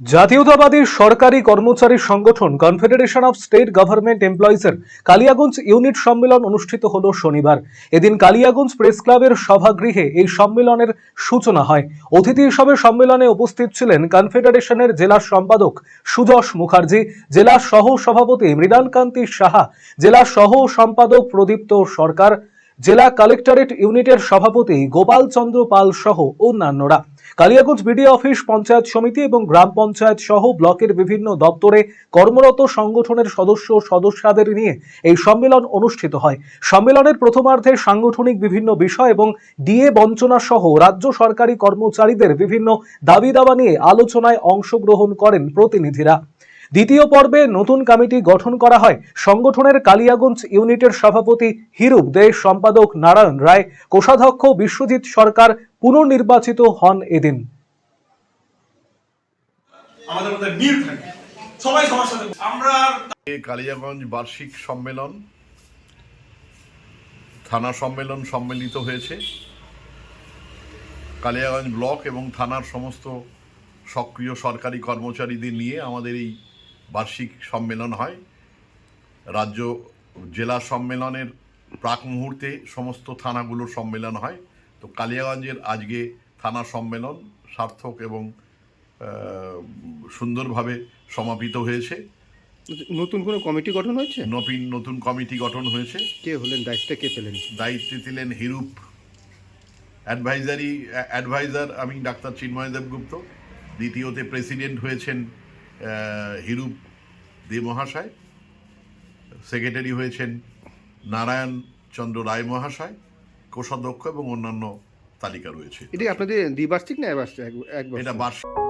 জাতীয়তাবাদী সরকারি কর্মচারী সংগঠন কনফেডারেশন অফ স্টেট গভর্নমেন্ট এমপ্লয়িজের কালিয়াগঞ্জ ইউনিট সম্মেলন অনুষ্ঠিত হল শনিবার। এদিন কালিয়াগঞ্জ প্রেস ক্লাবের সভাগৃহে এই সম্মেলনের সূচনা হয়। অতিথি হিসাবে সম্মেলনে উপস্থিত ছিলেন কনফেডারেশনের জেলা সম্পাদক সুযশ মুখার্জি, জেলা সহ সভাপতি মৃণালকান্তি সাহা, জেলা সহ সম্পাদক প্রদীপ্ত সরকার জেলা কালেক্টরেট ইউনিটের সভাপতি গোপাল চন্দ্র পাল সহ অন্যান্যরা। কালিয়াগঞ্জ বিডি অফিস, পঞ্চায়েত সমিতি এবং গ্রাম পঞ্চায়েত সহ ব্লকের বিভিন্ন দপ্তরে কর্মরত সংগঠনের সদস্য সদস্যদের নিয়ে এই সম্মেলন অনুষ্ঠিত হয়। সম্মেলনের প্রথমার্ধে সাংগঠনিক বিভিন্ন বিষয় এবং ডিএ বঞ্চনা সহ রাজ্য সরকারি কর্মচারীদের বিভিন্ন দাবি দাবা নিয়ে আলোচনায় অংশগ্রহণ করেন প্রতিনিধিরা। দ্বিতীয় পর্বে নতুন কমিটি গঠন করা হয়। সংগঠনের কালিয়াগঞ্জ ইউনিটের সভাপতি হিরুপ দে সম্পাদক নারায়ণ রায় কোষাধ্যক্ষ বিশ্বজিৎ সরকার পুনর্নির্বাচিত হন এদিন। আমাদের মধ্যে মিল থাকে। সবাই সবার সাথে আমরা কালিয়াগঞ্জ বার্ষিক সম্মেলন থানা সম্মেলন সম্মিলিত হয়েছে। কালিয়াগঞ্জ ব্লক এবং থানার সমস্ত সক্রিয় সরকারি কর্মচারীদের নিয়ে আমাদের এই বার্ষিক সম্মেলন হয়। রাজ্য জেলা সম্মেলনের প্রাক মুহূর্তে সমস্ত থানাগুলোর সম্মেলন হয়। তো কালিয়াগঞ্জের আজকে থানা সম্মেলন সার্থক এবং সুন্দরভাবে সমাপিত হয়েছে। নতুন কোনো কমিটি গঠন হয়েছে? নবীন নতুন কমিটি গঠন হয়েছে। কে হলেন দায়িত্বে কে পেলেন? দায়িত্বে দিলেন হিরুপ। অ্যাডভাইজারি অ্যাডভাইজার আমি ডাক্তার চিন্ময় দেবগুপ্ত। দ্বিতীয়তে প্রেসিডেন্ট হয়েছেন হিরুপ দে মহাশয়। সেক্রেটারি হয়েছেন নারায়ণ চন্দ্র রায় মহাশয় কোষাধ্যক্ষ এবং অন্যান্য তালিকা রয়েছে। এটা আপনাদের দ্বিবার্ষিক না? এটা বার্ষিক।